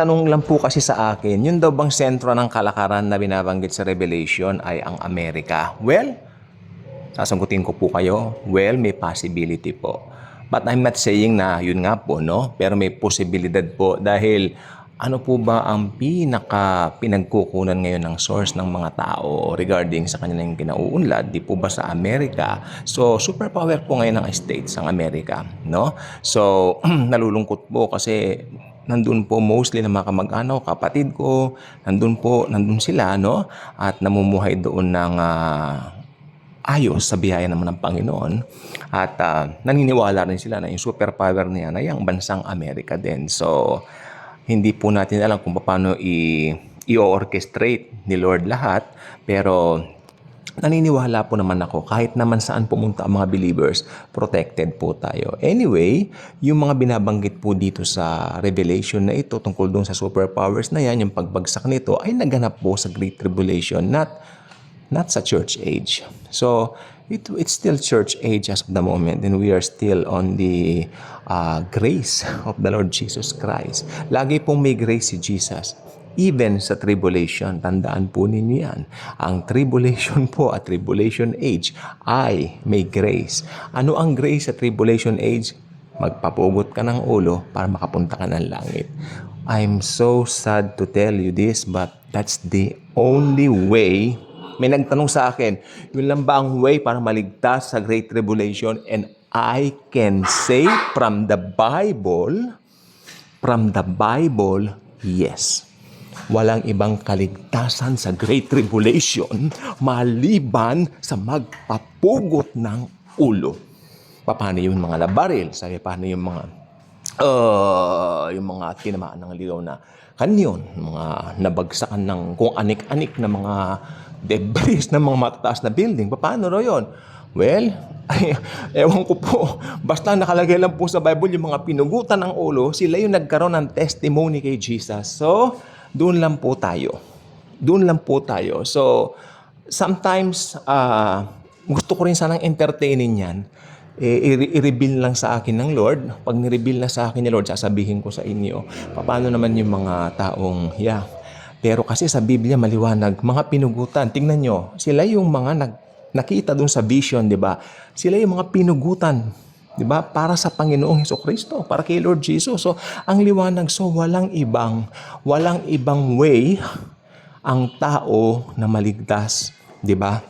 nagtanong lang po kasi sa akin, yun daw bang sentro ng kalakaran na binabanggit sa Revelation ay ang Amerika? Well, sasagutin ko po kayo, well, may possibility po. But I'm not saying na yun nga po, no? Pero may posibilidad po dahil ano po ba ang pinaka pinagkukunan ngayon ng source ng mga tao regarding sa kanilang kinauunlad? Di po ba sa Amerika? So, superpower po ngayon ng states ang Amerika, no? So, nalulungkot po kasi nandun po mostly na mga kamag-anak, kapatid ko, nandun po, nandun sila, no? At namumuhay doon ng ah, ayos sa biyaya naman ng Panginoon. At ah, naniniwala rin sila na yung superpower niya na yung bansang Amerika din. So, hindi po natin alam kung paano i- i-orchestrate ni Lord lahat. Pero naniniwala po naman ako kahit naman saan pumunta ang mga believers, protected po tayo. Anyway, yung mga binabanggit po dito sa Revelation na ito tungkol doon sa superpowers na yan, yung pagbagsak nito ay naganap po sa Great Tribulation, not not sa church age. So, it, it's still church age as of the moment and we are still on the uh, grace of the Lord Jesus Christ. Lagi pong may grace si Jesus. Even sa tribulation, tandaan po ninyo yan. Ang tribulation po at tribulation age ay may grace. Ano ang grace sa tribulation age? Magpapugot ka ng ulo para makapunta ka ng langit. I'm so sad to tell you this, but that's the only way may nagtanong sa akin, yun lang ba ang way para maligtas sa Great Tribulation? And I can say from the Bible, from the Bible, yes. Walang ibang kaligtasan sa Great Tribulation maliban sa magpapugot ng ulo. Paano yung mga labaril? Sabi, paano yung mga uh, yung mga tinamaan ng ligaw na kanyon, mga nabagsakan ng kung anik-anik na mga debris ng mga matataas na building. Paano ro yun? Well, ay, ewan ko po. Basta nakalagay lang po sa Bible yung mga pinugutan ng ulo, sila yung nagkaroon ng testimony kay Jesus. So, doon lang po tayo. Doon lang po tayo. So, sometimes, ah, gusto ko rin sanang entertainin yan i- i-reveal lang sa akin ng Lord. Pag ni-reveal na sa akin ni Lord, sasabihin ko sa inyo, paano naman yung mga taong, yeah. Pero kasi sa Biblia maliwanag, mga pinugutan, tingnan nyo, sila yung mga nag, nakita dun sa vision, di ba? Sila yung mga pinugutan, di ba? Para sa Panginoong Heso Kristo, para kay Lord Jesus. So, ang liwanag, so walang ibang, walang ibang way ang tao na maligtas, di ba?